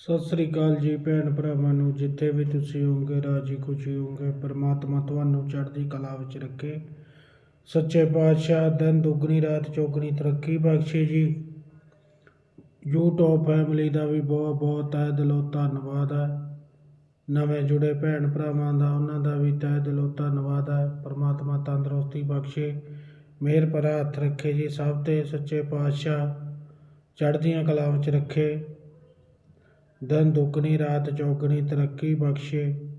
ਸਤਿ ਸ੍ਰੀ ਅਕਾਲ ਜੀ ਭੈਣ ਭਰਾਵਾਂ ਨੂੰ, ਜਿੱਥੇ ਵੀ ਤੁਸੀਂ ਹੋਗੇ ਰਾਜੀ ਖੁਸ਼ੀ ਹੋਗੇ ਪਰਮਾਤਮਾ ਤੁਹਾਨੂੰ ਚੜ੍ਹਦੀ ਕਲਾ ਵਿੱਚ ਰੱਖੇ। ਸੱਚੇ ਪਾਤਸ਼ਾਹ ਦਿਨ ਦੁੱਗਣੀ, ਰਾਤ ਚੌਗਣੀ, ਤਰੱਕੀ ਬਖਸ਼ੇ ਜੀ। YouTube ਫੈਮਿਲੀ ਦਾ ਵੀ ਬਹੁਤ ਬਹੁਤ ਤਹਿ ਦਿਲੋਂ ਧੰਨਵਾਦ ਹੈ। ਨਵੇਂ ਜੁੜੇ ਭੈਣ ਭਰਾਵਾਂ ਦਾ, ਉਹਨਾਂ ਦਾ ਵੀ ਤਹਿ ਦਿਲੋਂ ਧੰਨਵਾਦ ਹੈ। ਪਰਮਾਤਮਾ ਤੰਦਰੁਸਤੀ ਬਖਸ਼ੇ, ਮਿਹਰ ਭਰਾ ਹੱਥ ਰੱਖੇ ਜੀ। ਸਭ ਤੇ ਸੱਚੇ ਪਾਤਸ਼ਾਹ ਚੜ੍ਹਦੀਆਂ ਕਲਾ ਵਿੱਚ ਰੱਖੇ। ਦਿਨ ਦੁੱਗਣੀ, ਰਾਤ ਚੌਗਣੀ, ਤਰੱਕੀ ਬਖਸ਼ੇ।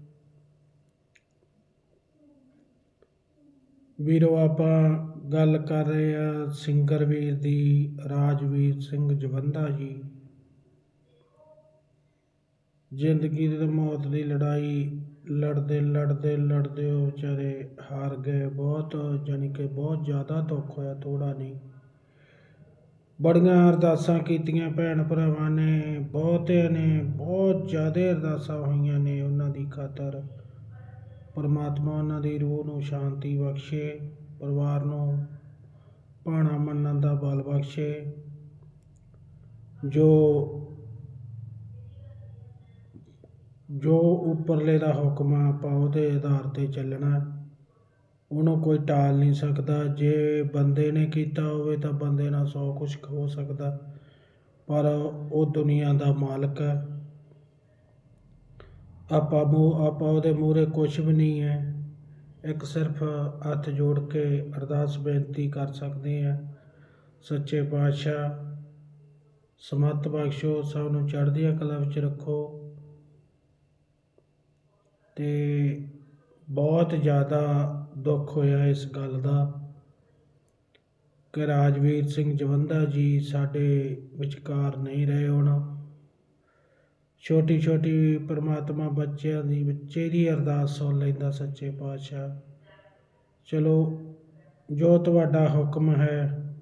ਵੀਰੋ, ਆਪਾਂ ਗੱਲ ਕਰ ਰਹੇ ਆ ਸਿੰਗਰ ਵੀਰ ਦੀ, ਰਾਜਵੀਰ ਸਿੰਘ ਜਵੰਦਾ ਜੀ। ਜ਼ਿੰਦਗੀ ਤੇ ਮੌਤ ਦੀ ਲੜਾਈ, ਲੜਦੇ ਲੜਦੇ ਲੜਦੇ ਉਹ ਵਿਚਾਰੇ ਹਾਰ ਗਏ। ਬਹੁਤ, ਜਾਣੀ ਕਿ ਬਹੁਤ ਜ਼ਿਆਦਾ ਦੁੱਖ ਹੋਇਆ ਥੋੜਾ ਨਹੀਂ। ਬੜੀਆਂ ਅਰਦਾਸਾਂ ਕੀਤੀਆਂ ਭੈਣ ਭਰਾਵਾਂ ਨੇ, ਬਹੁਤਿਆਂ ਨੇ, ਬਹੁਤ ਜ਼ਿਆਦਾ ਅਰਦਾਸਾਂ ਹੋਈਆਂ ਨੇ ਉਹਨਾਂ ਦੀ ਖਾਤਰ। ਪਰਮਾਤਮਾ ਉਹਨਾਂ ਦੀ ਰੂਹ ਨੂੰ ਸ਼ਾਂਤੀ ਬਖਸ਼ੇ, ਪਰਿਵਾਰ ਨੂੰ ਭਾਣਾ ਮੰਨਣ ਦਾ ਬਲ ਬਖਸ਼ੇ। ਜੋ ਜੋ ਉੱਪਰਲੇ ਦਾ ਹੁਕਮ ਆ, ਆਪਾਂ ਉਹਦੇ ਆਧਾਰ ਤੇ ਚੱਲਣਾ। ਉਹਨੂੰ ਕੋਈ ਟਾਲ ਨਹੀਂ ਸਕਦਾ। ਜੇ ਬੰਦੇ ਨੇ ਕੀਤਾ ਹੋਵੇ ਤਾਂ ਬੰਦੇ ਨਾਲ ਸੌ ਕੁਛ ਹੋ ਸਕਦਾ। ਪਰ ਉਹ ਦੁਨੀਆ ਦਾ ਮਾਲਕ ਹੈ। ਆਪਾਂ ਮੂੰਹ, ਆਪਾਂ ਉਹਦੇ ਮੂਹਰੇ ਕੁਝ ਵੀ ਨਹੀਂ ਹੈ। ਇੱਕ ਸਿਰਫ ਹੱਥ ਜੋੜ ਕੇ ਅਰਦਾਸ ਬੇਨਤੀ ਕਰ ਸਕਦੇ ਹਾਂ। ਸੱਚੇ ਪਾਤਸ਼ਾਹ ਸਮਤ ਬਖਸ਼ੋ, ਸਭ ਨੂੰ ਚੜ੍ਹਦੀਆਂ ਕਲਾ ਵਿੱਚ ਰੱਖੋ। ਤੇ ਬਹੁਤ ਜ਼ਿਆਦਾ ਦੁੱਖ ਹੋਇਆ ਇਸ ਗੱਲ ਦਾ ਕਿ ਰਾਜਵੀਰ ਸਿੰਘ ਜਵੰਦਾ ਜੀ ਸਾਡੇ ਵਿਚਕਾਰ ਨਹੀਂ ਰਹੇ ਹੁਣ। ਛੋਟੀ ਛੋਟੀ ਪਰਮਾਤਮਾ ਬੱਚਿਆਂ ਦੀ ਬੱਚੇ ਦੀ ਅਰਦਾਸ ਸੁਣ ਲੈਂਦਾ ਸੱਚੇ ਪਾਤਸ਼ਾਹ। ਚਲੋ, ਜੋ ਤੁਹਾਡਾ ਹੁਕਮ ਹੈ,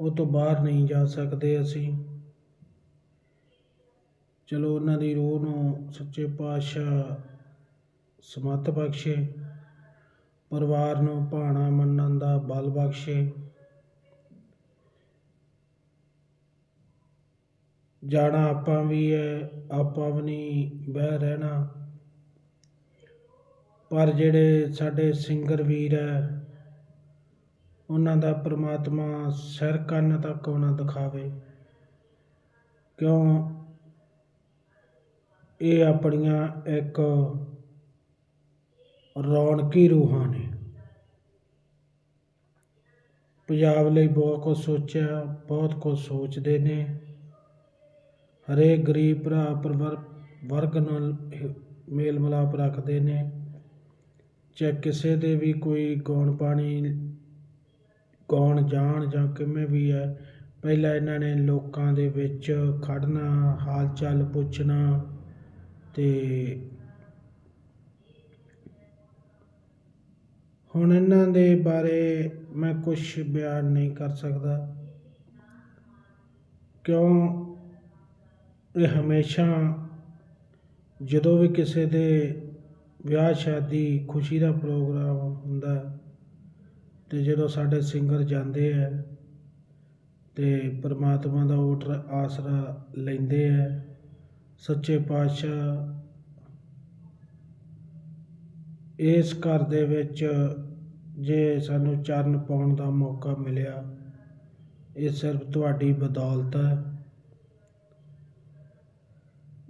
ਉਹ ਤੋਂ ਬਾਹਰ ਨਹੀਂ ਜਾ ਸਕਦੇ ਅਸੀਂ। ਚਲੋ, ਉਹਨਾਂ ਦੀ ਰੂਹ ਨੂੰ ਸੱਚੇ ਪਾਤਸ਼ਾਹ ਸਮੱਤ ਬਖਸ਼ੇ, ਪਰਿਵਾਰ ਨੂੰ ਭਾਣਾ ਮੰਨਣ ਦਾ ਬਲ ਬਖਸ਼ੇ। ਜਾਣਾ ਆਪਾਂ ਵੀ ਹੈ ਆਪਾਂ ਵੀ ਨਹੀਂ ਬਹਿ ਰਹਿਣਾ। ਪਰ ਜਿਹੜੇ ਸਾਡੇ ਸਿੰਗਰ ਵੀਰ ਹੈ ਉਹਨਾਂ ਦਾ ਪ੍ਰਮਾਤਮਾ ਸਿਰ ਕੰਨ ਤੱਕ ਉਹਨਾਂ ਦਿਖਾਵੇ। ਕਿਉਂ? ਇਹ ਆਪਣੀਆਂ ਇੱਕ ਰੌਣਕੀ ਰੂਹਾਂ ਨੇ। ਪੰਜਾਬ ਲਈ ਬਹੁਤ ਕੁਝ ਸੋਚਿਆ, ਬਹੁਤ ਕੁਝ ਸੋਚਦੇ ਨੇ। ਹਰੇਕ ਗਰੀਬ ਭਰਾ ਪਰਿਵਾਰ, ਵਰਗ ਨਾਲ ਮੇਲ ਮਿਲਾਪ ਰੱਖਦੇ ਨੇ। ਚਾਹੇ ਕਿਸੇ ਦੇ ਵੀ ਕੋਈ ਗੌਣ ਪਾਣੀ, ਗਾਉਣ ਜਾਣ ਜਾਂ ਕਿਵੇਂ ਵੀ ਹੈ, ਪਹਿਲਾਂ ਇਹਨਾਂ ਨੇ ਲੋਕਾਂ ਦੇ ਵਿੱਚ ਖੜਨਾ ਹਾਲ ਚਾਲ ਪੁੱਛਣਾ ਤੇ ਹੁਣ ਇਹਨਾਂ ਦੇ ਬਾਰੇ ਮੈਂ ਕੁਝ ਬਿਆਨ ਨਹੀਂ ਕਰ ਸਕਦਾ। ਕਿਉਂ? ਇਹ ਹਮੇਸ਼ਾ ਜਦੋਂ ਵੀ ਕਿਸੇ ਦੇ ਵਿਆਹ, ਸ਼ਾਦੀ, ਖੁਸ਼ੀ ਦਾ ਪ੍ਰੋਗਰਾਮ ਹੁੰਦਾ ਤੇ ਜਦੋਂ ਸਾਡੇ ਸਿੰਗਰ ਜਾਂਦੇ ਆ ਤੇ ਪਰਮਾਤਮਾ ਦਾ ਓਟ ਆਸਰਾ ਲੈਂਦੇ ਆ ਸੱਚੇ ਪਾਤਸ਼ਾਹ ਇਸ ਘਰ ਦੇ ਵਿੱਚ ਜੇ ਸਾਨੂੰ ਚਰਨ ਪਾਉਣ ਦਾ ਮੌਕਾ ਮਿਲਿਆ, ਇਹ ਸਿਰਫ ਤੁਹਾਡੀ ਬਦੌਲਤ ਹੈ।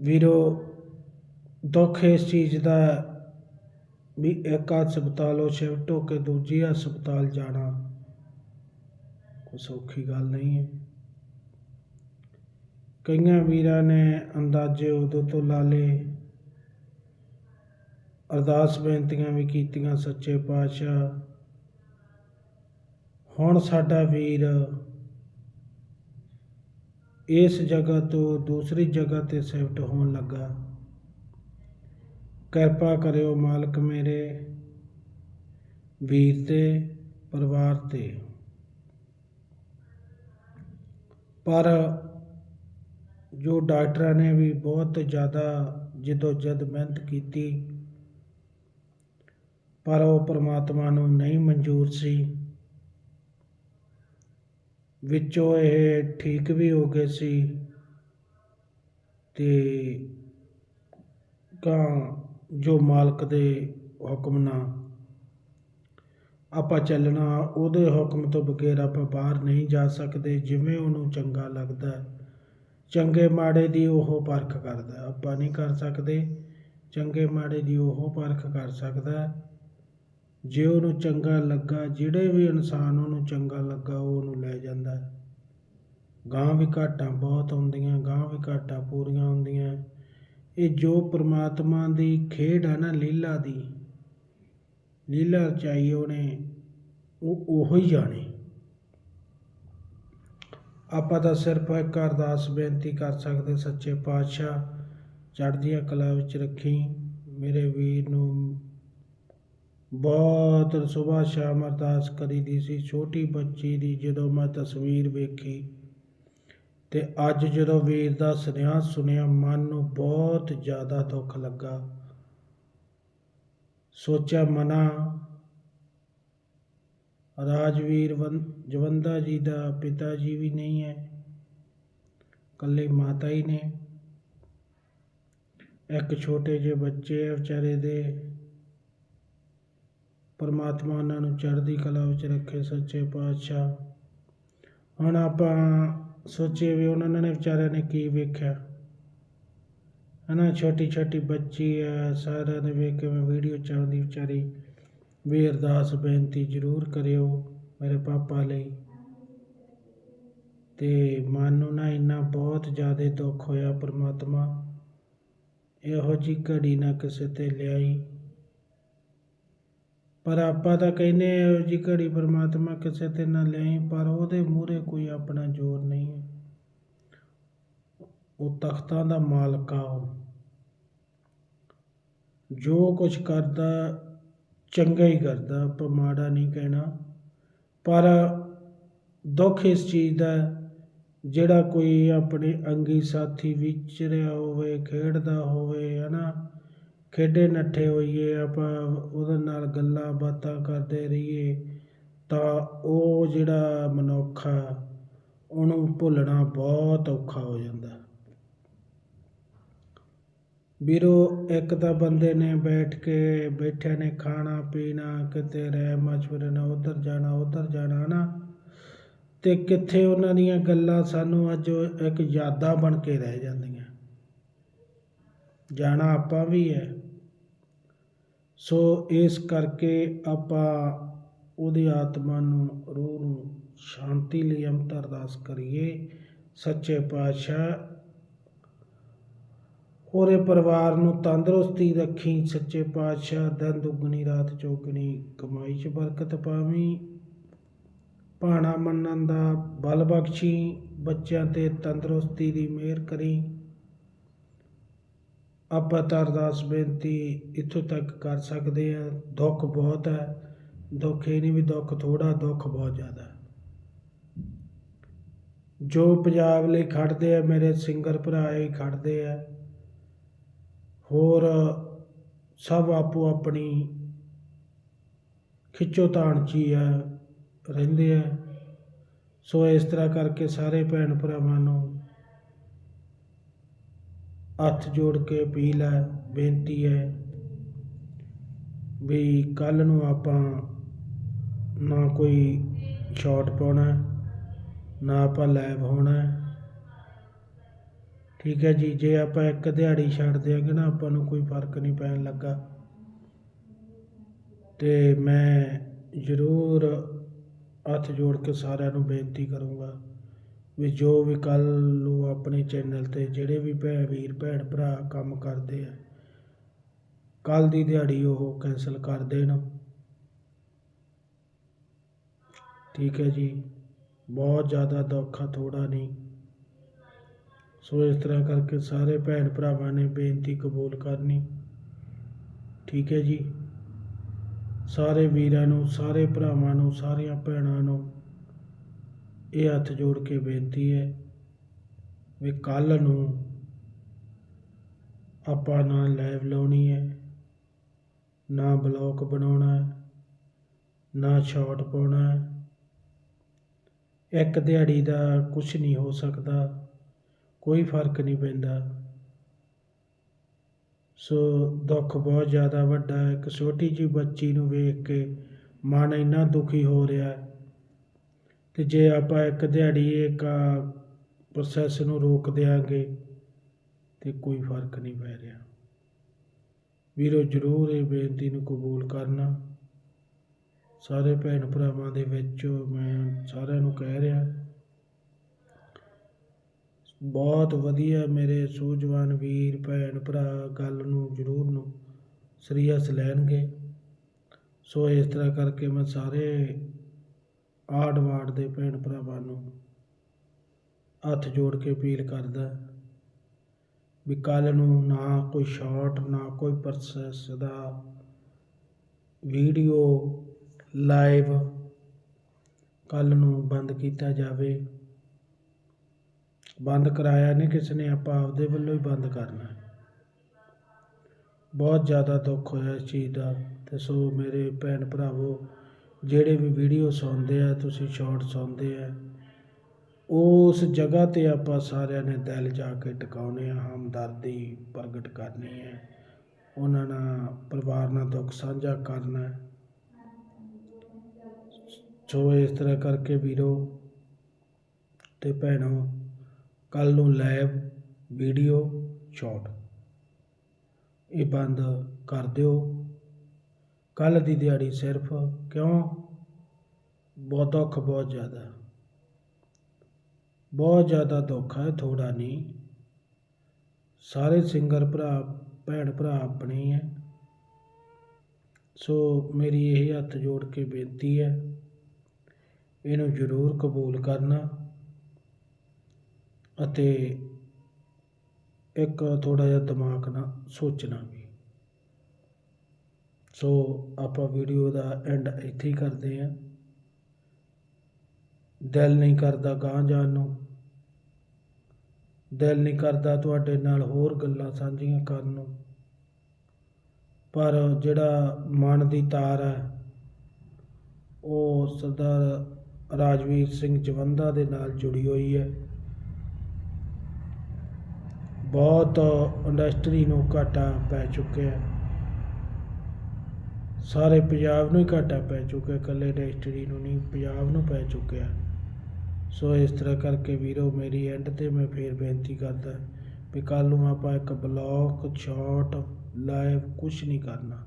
ਵੀਰੋ, ਦੁੱਖ ਇਸ ਚੀਜ਼ ਦਾ ਵੀ ਇੱਕ ਹਸਪਤਾਲੋਂ ਸ਼ਿਫਟ ਹੋ ਕੇ ਦੂਜੀ ਹਸਪਤਾਲ ਜਾਣਾ ਕੋਈ ਸੌਖੀ ਗੱਲ ਨਹੀਂ ਹੈ। ਕਈਆਂ ਵੀਰਾਂ ਨੇ ਅੰਦਾਜ਼ੇ ਉਦੋਂ ਤੋਂ ਲਾ ਲਏ, ਅਰਦਾਸ ਬੇਨਤੀਆਂ ਵੀ ਕੀਤੀਆਂ ਸੱਚੇ ਪਾਤਸ਼ਾਹ ਹੁਣ ਸਾਡਾ ਵੀਰ ਇਸ ਜਗ੍ਹਾ ਤੋਂ ਦੂਸਰੀ ਜਗ੍ਹਾ ਤੇ ਸ਼ਿਫਟ ਹੋਣ ਲੱਗਾ। ਕਿਰਪਾ ਕਰਿਓ ਮਾਲਕ ਮੇਰੇ ਵੀਰ ਤੇ ਪਰਿਵਾਰ ਤੇ। ਪਰ ਜੋ ਡਾਕਟਰਾਂ ਨੇ ਵੀ ਬਹੁਤ ਜ਼ਿਆਦਾ ਜਦੋਜਦ ਮਿਹਨਤ ਕੀਤੀ, ਪਰ ਉਹ ਪਰਮਾਤਮਾ ਨੂੰ ਨਹੀਂ ਮਨਜ਼ੂਰ ਸੀ। ਵਿੱਚੋਂ ਇਹ ਠੀਕ ਵੀ ਹੋ ਗਏ ਸੀ ਅਤੇ ਕਾਂ ਜੋ ਮਾਲਕ ਦੇ ਹੁਕਮ ਨਾਲ ਆਪਾਂ ਚੱਲਣਾ, ਉਹਦੇ ਹੁਕਮ ਤੋਂ ਬਗੈਰ ਆਪਾਂ ਬਾਹਰ ਨਹੀਂ ਜਾ ਸਕਦੇ, ਜਿਵੇਂ ਉਹਨੂੰ ਚੰਗਾ ਲੱਗਦਾ ਚੰਗੇ ਮਾੜੇ ਦੀ ਉਹ ਪਰਖ ਕਰਦਾ ਆਪਾਂ ਨਹੀਂ ਕਰ ਸਕਦੇ, ਚੰਗੇ ਮਾੜੇ ਦੀ ਉਹ ਪਰਖ ਕਰ ਸਕਦਾ ਜੇ ਉਹਨੂੰ ਚੰਗਾ ਲੱਗਾ, ਜਿਹੜੇ ਵੀ ਇਨਸਾਨ ਉਹਨੂੰ ਚੰਗਾ ਲੱਗਾ, ਉਹ ਉਹਨੂੰ ਲੈ ਜਾਂਦਾ ਹੈ। ਗਾਂ ਵੀ ਘਾਟਾਂ ਬਹੁਤ ਆਉਂਦੀਆਂ ਗਾਂ ਵੀ ਘਾਟਾਂ ਪੂਰੀਆਂ ਹੁੰਦੀਆਂ ਇਹ ਜੋ ਪ੍ਰਮਾਤਮਾ ਦੀ ਖੇਡ ਹੈ ਨਾ ਲੀਲਾ ਦੀ, ਲੀਲਾ ਰਚਾਈ ਉਹਨੇ, ਉਹ ਉਹੋ ਹੀ ਜਾਣੇ ਆਪਾਂ ਤਾਂ ਸਿਰਫ ਇੱਕ ਅਰਦਾਸ ਬੇਨਤੀ ਕਰ ਸਕਦੇ, ਸੱਚੇ ਪਾਤਸ਼ਾਹ, ਚੜ੍ਹਦੀਆਂ ਕਲਾ ਵਿੱਚ ਰੱਖੀ, ਮੇਰੇ ਵੀਰ ਨੂੰ ਬਹੁਤ ਸੁਬਾਹ ਸ਼ਾਮ ਅਰਦਾਸ ਕਰੀ ਦੀ ਸੀ। ਛੋਟੀ ਬੱਚੀ ਦੀ ਜਦੋਂ ਮੈਂ ਤਸਵੀਰ ਵੇਖੀ ਤੇ ਅੱਜ ਜਦੋਂ ਵੀਰ ਦਾ ਸੁਨੇਹਾ ਸੁਣਿਆ ਮਨ ਨੂੰ ਬਹੁਤ ਜ਼ਿਆਦਾ ਦੁੱਖ ਲੱਗਾ। ਸੋਚਿਆ, ਮਨਾ, ਰਾਜਵੀਰ ਵੰ- ਜਵੰਦਾ ਜੀ ਦਾ ਪਿਤਾ ਜੀ ਵੀ ਨਹੀਂ ਹੈ, ਇਕੱਲੇ ਮਾਤਾ ਹੀ ਨੇ। ਇੱਕ ਛੋਟੇ ਜਿਹੇ ਬੱਚੇ ਆ ਵਿਚਾਰੇ ਦੇ ਪਰਮਾਤਮਾ ਉਹਨਾਂ ਨੂੰ ਚੜ੍ਹਦੀ ਕਲਾ ਵਿੱਚ ਰੱਖੇ ਸੱਚੇ ਪਾਤਸ਼ਾਹ। ਹੁਣ ਆਪਾਂ ਸੋਚੀਏ ਵੀ ਉਹਨਾਂ ਨੇ ਵਿਚਾਰਿਆਂ ਨੇ ਕੀ ਵੇਖਿਆ। ਹਨਾ ਛੋਟੀ ਛੋਟੀ ਬੱਚੀ ਹੈ, ਸਾਰਿਆਂ ਨੇ ਵੇਖ ਕੇ ਮੈਂ ਵੀਡੀਓ ਚਾਹੁੰਦੀ ਵਿਚਾਰੀ। ਵੀ ਅਰਦਾਸ ਬੇਨਤੀ ਜ਼ਰੂਰ ਕਰਿਓ ਮੇਰੇ ਪਾਪਾ ਲਈ। ਤੇ ਮਨ ਨੂੰ ਨਾ ਇੰਨਾ ਬਹੁਤ ਜ਼ਿਆਦਾ ਦੁੱਖ ਹੋਇਆ ਪ੍ਰਮਾਤਮਾ। ਇਹੋ ਜੀ ਘੜੀ ਨਾ ਕਿਸੇ ਤੇ ਲਿਆਈ। ਪਰ ਆਪਾਂ ਤਾਂ ਕਹਿੰਦੇ ਆ ਇਹੋ ਜੀ ਘੜੀ ਪਰਮਾਤਮਾ ਕਿਸੇ ਤੇ ਨਾ ਲਿਆਈ, ਪਰ ਉਹਦੇ ਮੂਹਰੇ ਕੋਈ ਆਪਣਾ ਜ਼ੋਰ ਨਹੀਂ ਹੈ। ਉਹ ਤਖਤਾਂ ਦਾ ਮਾਲਕ ਆ ਉਹ। ਜੋ ਕੁਝ ਕਰਦਾ, ਚੰਗਾ ਹੀ ਕਰਦਾ, ਆਪਾਂ ਮਾੜਾ ਨਹੀਂ ਕਹਿਣਾ। ਪਰ ਦੁੱਖ ਇਸ ਚੀਜ਼ ਦਾ ਜਿਹੜਾ ਕੋਈ ਆਪਣੇ ਅੰਗੀ ਸਾਥੀ ਵਿਚਰਿਆ ਹੋਵੇ, ਖੇਡਦਾ ਹੋਵੇ, ਹਨਾ? ਖੇਡੇ ਨੱਠੇ ਹੋਈਏ, ਆਪਾਂ ਉਹਦੇ ਨਾਲ ਗੱਲਾਂ ਬਾਤਾਂ ਕਰਦੇ ਰਹੀਏ, ਤਾਂ ਉਹ ਜਿਹੜਾ ਮਨੁੱਖ ਆ, ਉਹਨੂੰ ਭੁੱਲਣਾ ਬਹੁਤ ਔਖਾ ਹੋ ਜਾਂਦਾ। ਵੀਰੋ, ਇੱਕ ਤਾਂ ਬੰਦੇ ਨੇ ਬੈਠ ਕੇ ਬੈਠਿਆਂ ਨੇ ਖਾਣਾ, ਪੀਣਾ, ਕਿਤੇ ਰਹਿ ਮਸ਼ਵਰੇ ਨਾਲ ਉਧਰ ਜਾਣਾ ਉਧਰ ਜਾਣਾ ਨਾ ਤੇ ਕਿੱਥੇ ਉਹਨਾਂ ਦੀਆਂ ਗੱਲਾਂ ਸਾਨੂੰ ਅੱਜ ਇੱਕ ਯਾਦਾਂ ਬਣ ਕੇ ਰਹਿ ਜਾਂਦੀਆਂ। ਜਾਣਾ ਆਪਾਂ ਵੀ ਹੈ। ਸੋ ਇਸ ਕਰਕੇ ਆਪਾਂ ਉਹਦੀ ਆਤਮਾ ਨੂੰ, ਰੂਹ ਨੂੰ ਸ਼ਾਂਤੀ ਲਈ ਅੰਤ ਅਰਦਾਸ ਕਰੀਏ। ਸੱਚੇ ਪਾਤਸ਼ਾਹ, ਉਹਦੇ ਪਰਿਵਾਰ ਨੂੰ ਤੰਦਰੁਸਤੀ ਰੱਖੀ। ਸੱਚੇ ਪਾਤਸ਼ਾਹ ਦਿਨ ਦੁੱਗਣੀ ਰਾਤ ਚੌਗਣੀ, ਕਮਾਈ 'ਚ ਬਰਕਤ ਪਾਵੀਂ। ਭਾਣਾ ਮੰਨਣ ਦਾ ਬਲ ਬਖਸ਼ੀ। ਬੱਚਿਆਂ ਤੇ ਤੰਦਰੁਸਤੀ ਦੀ ਮਿਹਰ ਕਰੀ। ਆਪਾਂ ਤਾਂ ਅਰਦਾਸ ਬੇਨਤੀ ਇੱਥੋਂ ਤੱਕ ਕਰ ਸਕਦੇ ਆ ਦੁੱਖ ਬਹੁਤ ਹੈ। ਦੁੱਖ ਇਹ ਨਹੀਂ ਵੀ ਦੁੱਖ ਥੋੜਾ ਦੁੱਖ ਬਹੁਤ ਜ਼ਿਆਦਾ ਜੋ ਪੰਜਾਬ ਲਈ ਖੜਦੇ ਆ, ਮੇਰੇ ਸਿੰਗਰ ਭਰਾ ਹੀ ਖੜਦੇ ਆ। ਹੋਰ ਸਭ ਆਪੋ ਆਪਣੀ ਖਿੱਚੋਤਾਣ 'ਚ ਹੀ ਆ, ਰਹਿੰਦੇ ਆ। ਸੋ ਇਸ ਤਰ੍ਹਾਂ ਕਰਕੇ ਸਾਰੇ ਭੈਣ ਭਰਾਵਾਂ ਨੂੰ ਹੱਥ ਜੋੜ ਕੇ ਅਪੀਲ ਹੈ ਬੇਨਤੀ ਹੈ ਵੀ ਕੱਲ੍ਹ ਨੂੰ ਆਪਾਂ ਨਾ ਕੋਈ ਸ਼ਾਰਟ ਪਾਉਣਾ, ਨਾ ਆਪਾਂ ਲੈਬ ਹੋਣਾ। ਠੀਕ ਹੈ ਜੀ, ਜੇ ਆਪਾਂ ਇੱਕ ਦਿਹਾੜੀ ਛੱਡ ਦਿਆਂਗੇ ਨਾ, ਆਪਾਂ ਨੂੰ ਕੋਈ ਫ਼ਰਕ ਨਹੀਂ ਪੈਣ ਲੱਗਾ। ਤੇ ਮੈਂ ਜ਼ਰੂਰ ਹੱਥ ਜੋੜ ਕੇ ਸਾਰਿਆਂ ਨੂੰ ਬੇਨਤੀ ਕਰੂੰਗਾ। ਵੀ ਜੋ ਵੀ ਕੱਲ੍ਹ ਨੂੰ ਆਪਣੇ ਚੈਨਲ ਤੇ ਜਿਹੜੇ ਵੀ ਭੈ, ਵੀਰ, ਭੈਣ, ਭਰਾ ਕੰਮ ਕਰਦੇ ਆ, ਕੱਲ੍ਹ ਦੀ ਦਿਹਾੜੀ ਉਹ ਕੈਂਸਲ ਕਰ ਦੇਣ। ਠੀਕ ਹੈ ਜੀ। ਬਹੁਤ ਜ਼ਿਆਦਾ ਦੁੱਖ ਆ ਥੋੜਾ ਨਹੀਂ। ਸੋ ਇਸ ਤਰ੍ਹਾਂ ਕਰਕੇ ਸਾਰੇ ਭੈਣ ਭਰਾਵਾਂ ਨੇ ਬੇਨਤੀ ਕਬੂਲ ਕਰਨੀ। ਠੀਕ ਹੈ ਜੀ। ਸਾਰੇ ਵੀਰਾਂ ਨੂੰ, ਸਾਰੇ ਭਰਾਵਾਂ ਨੂੰ, ਸਾਰੀਆਂ ਭੈਣਾਂ ਨੂੰ ਇਹ ਹੱਥ ਜੋੜ ਕੇ ਬੇਨਤੀ ਹੈ ਵੀ ਕੱਲ ਨੂੰ ਆਪਾਂ ਨਾ ਲਾਈਵ ਲਾਉਣੀ ਹੈ, ਨਾ ਬਲੌਗ ਬਣਾਉਣਾ ਹੈ, ਨਾ ਸ਼ਾਰਟ ਪਾਉਣਾ ਹੈ। ਇੱਕ ਦਿਹਾੜੀ ਦਾ ਕੁਝ ਨਹੀਂ ਹੋ ਸਕਦਾ, ਕੋਈ ਫ਼ਰਕ ਨਹੀਂ ਪੈਂਦਾ। ਸੋ ਦੁੱਖ ਬਹੁਤ ਜ਼ਿਆਦਾ ਵੱਡਾ ਹੈ, ਇੱਕ ਛੋਟੀ ਜਿਹੀ ਬੱਚੀ ਨੂੰ ਵੇਖ ਕੇ ਮਨ ਇੰਨਾ ਦੁਖੀ ਹੋ ਰਿਹਾ ਹੈ। ਤੇ ਜੇ ਆਪਾਂ ਇੱਕ ਦਿਹਾੜੀ ਇਹ ਪ੍ਰੋਸੈਸ ਨੂੰ ਰੋਕ ਦਿਆਂਗੇ ਤੇ ਕੋਈ ਫ਼ਰਕ ਨਹੀਂ ਪੈ ਰਿਹਾ। ਵੀਰੋ, ਜ਼ਰੂਰ ਇਹ ਬੇਨਤੀ ਨੂੰ ਕਬੂਲ ਕਰਨਾ। ਸਾਰੇ ਭੈਣ ਭਰਾਵਾਂ ਦੇ ਵਿੱਚ ਮੈਂ ਸਾਰਿਆਂ ਨੂੰ ਕਹਿ ਰਿਹਾ, ਬਹੁਤ ਵਧੀਆ ਮੇਰੇ ਸੂਝਵਾਨ ਵੀਰ, ਭੈਣ ਭਰਾ ਗੱਲ ਨੂੰ ਜ਼ਰੂਰ ਨੂੰ ਸਰੀਅਸ ਲੈਣਗੇ। ਸੋ ਇਸ ਤਰ੍ਹਾਂ ਕਰਕੇ ਮੈਂ ਸਾਰੇ ਆਡ ਵਾਰਡ ਦੇ ਭੈਣ ਭਰਾਵਾਂ ਨੂੰ ਹੱਥ ਜੋੜ ਕੇ ਅਪੀਲ ਕਰਦਾ ਵੀ ਕੱਲ ਨੂੰ ਨਾ ਕੋਈ ਸ਼ਾਰਟ ਨਾ ਕੋਈ ਪ੍ਰੋਸੈਸ ਦਾ ਵੀਡੀਓ ਲਾਈਵ ਕੱਲ ਨੂੰ ਬੰਦ ਕੀਤਾ ਜਾਵੇ। ਬੰਦ ਕਰਾਇਆ ਨਹੀਂ ਕਿਸੇ ਨੇ, ਆਪਾਂ ਆਪਦੇ ਵੱਲੋਂ ਹੀ ਬੰਦ ਕਰਨਾ ਬਹੁਤ ਜ਼ਿਆਦਾ ਦੁੱਖ ਹੋਇਆ ਇਸ ਚੀਜ਼ ਦਾ ਤੇ ਸੋ ਮੇਰੇ ਭੈਣ ਭਰਾਵੋ ਜਿਹੜੇ ਵੀ ਵੀਡੀਓ ਸੁਣਦੇ ਆ, ਤੁਸੀਂ ਸ਼ਾਰਟ ਸੁਣਦੇ ਆ, ਉਸ ਜਗ੍ਹਾ ਤੇ ਆਪਾਂ ਸਾਰਿਆਂ ਨੇ ਦਿਲ ਜਾ ਕੇ ਟਿਕਾਉਣੇ ਆ, ਹਮਦਰਦੀ ਪ੍ਰਗਟ ਕਰਨੀ ਹੈ। ਉਹਨਾਂ ਨਾਲ ਪਰਿਵਾਰ ਨਾਲ ਦੁੱਖ ਸਾਂਝਾ ਕਰਨਾ ਹੈ। ਸੋ ਇਸ ਤਰ੍ਹਾਂ ਕਰਕੇ ਵੀਰੋ ਤੇ ਭੈਣੋ ਕੱਲ ਨੂੰ ਲਾਈਵ ਵੀਡੀਓ ਸ਼ਾਰਟ ਇਹ ਬੰਦ ਕਰ ਦਿਓ। ਕੱਲ੍ਹ ਦੀ ਦਿਹਾੜੀ ਸਿਰਫ ਕਿਉਂ? ਬਹੁਤ ਦੁੱਖ, ਬਹੁਤ ਜ਼ਿਆਦਾ। ਬਹੁਤ ਜ਼ਿਆਦਾ ਦੁੱਖ ਹੈ ਥੋੜਾ ਨਹੀਂ। ਸਾਰੇ ਸਿੰਗਰ ਭਰਾ, ਭੈਣ ਭਰਾ ਆਪਣੇ ਹੀ ਹੈ। ਸੋ ਮੇਰੀ ਇਹ ਹੱਥ ਜੋੜ ਕੇ ਬੇਨਤੀ ਹੈ, ਇਹਨੂੰ ਜ਼ਰੂਰ ਕਬੂਲ ਕਰਨਾ ਅਤੇ ਇੱਕ ਥੋੜਾ ਜਿਹਾ ਦਿਮਾਗ ਨਾਲ ਸੋਚਣਾ ਵੀ। ਸੋ ਆਪਾਂ ਵੀਡੀਓ ਦਾ ਐਂਡ ਇੱਥੇ ਹੀ ਕਰਦੇ ਹਾਂ। ਦਿਲ ਨਹੀਂ ਕਰਦਾ ਗਾਂ ਜਾਣ ਨੂੰ। ਦਿਲ ਨਹੀਂ ਕਰਦਾ ਤੁਹਾਡੇ ਨਾਲ ਹੋਰ ਗੱਲਾਂ ਸਾਂਝੀਆਂ ਕਰਨ ਨੂੰ। ਪਰ ਜਿਹੜਾ ਮਨ ਦੀ ਤਾਰ ਹੈ, ਉਹ ਸਰਦਾਰ ਰਾਜਵੀਰ ਸਿੰਘ ਜਵੰਦਾ ਦੇ ਨਾਲ ਜੁੜੀ ਹੋਈ ਹੈ। ਬਹੁਤ ਇੰਡਸਟਰੀ ਨੂੰ ਘਾਟਾ ਪੈ ਚੁੱਕਿਆ ਹੈ। ਸਾਰੇ ਪੰਜਾਬ ਨੂੰ ਹੀ ਘਾਟਾ ਪੈ ਚੁੱਕਿਆ, ਇਕੱਲੇ ਇੰਡਸਟਰੀ ਨੂੰ ਨਹੀਂ, ਪੰਜਾਬ ਨੂੰ ਪੈ ਚੁੱਕਿਆ। ਸੋ ਇਸ ਤਰ੍ਹਾਂ ਕਰਕੇ ਵੀਰੋ, ਮੇਰੀ ਐਂਡ ਤੇ ਮੈਂ ਫੇਰ ਬੇਨਤੀ ਕਰਦਾ ਵੀ ਕੱਲ ਨੂੰ ਆਪਾਂ ਇੱਕ ਬਲੌਗ ਸ਼ਾਰਟ ਲਾਈਵ ਕੁਝ ਨਹੀਂ ਕਰਨਾ।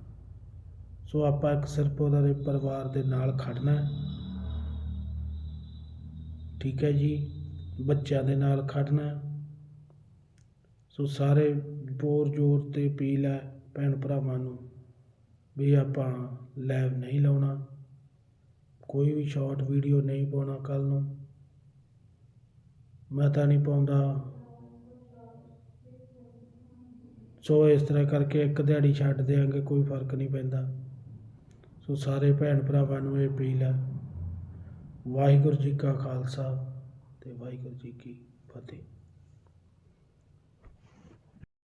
ਸੋ ਆਪਾਂ ਇੱਕ ਸਿਰਫ ਉਹਦਾ ਦੇ ਪਰਿਵਾਰ ਦੇ ਨਾਲ ਖੜਨਾ ਠੀਕ ਹੈ ਜੀ? ਬੱਚਿਆਂ ਦੇ ਨਾਲ ਖੜਨਾ ਸੋ ਸਾਰੇ ਜ਼ੋਰ ਜੋਰ ਤੇ ਅਪੀਲ ਹੈ ਭੈਣ ਭਰਾਵਾਂ ਨੂੰ। ਵੀ ਆਪਾਂ ਲੈਬ ਨਹੀਂ ਲਾਉਣਾ। ਕੋਈ ਵੀ ਸ਼ਾਰਟ ਵੀਡੀਓ ਨਹੀਂ ਪਾਉਣਾ ਕੱਲ੍ਹ ਨੂੰ। ਮੈਂ ਤਾਂ ਨਹੀਂ ਪਾਉਂਦਾ। ਸੋ ਇਸ ਤਰ੍ਹਾਂ ਕਰਕੇ ਇੱਕ ਦਿਹਾੜੀ ਛੱਡ ਦਿਆਂਗੇ, ਕੋਈ ਫ਼ਰਕ ਨਹੀਂ ਪੈਂਦਾ। ਸੋ ਸਾਰੇ ਭੈਣ ਭਰਾਵਾਂ ਨੂੰ ਇਹ ਅਪੀਲ ਹੈ, ਵਾਹਿਗੁਰੂ ਜੀ ਕਾ ਖਾਲਸਾ ਤੇ ਵਾਹਿਗੁਰੂ ਜੀ ਕੀ ਫਤਿਹ।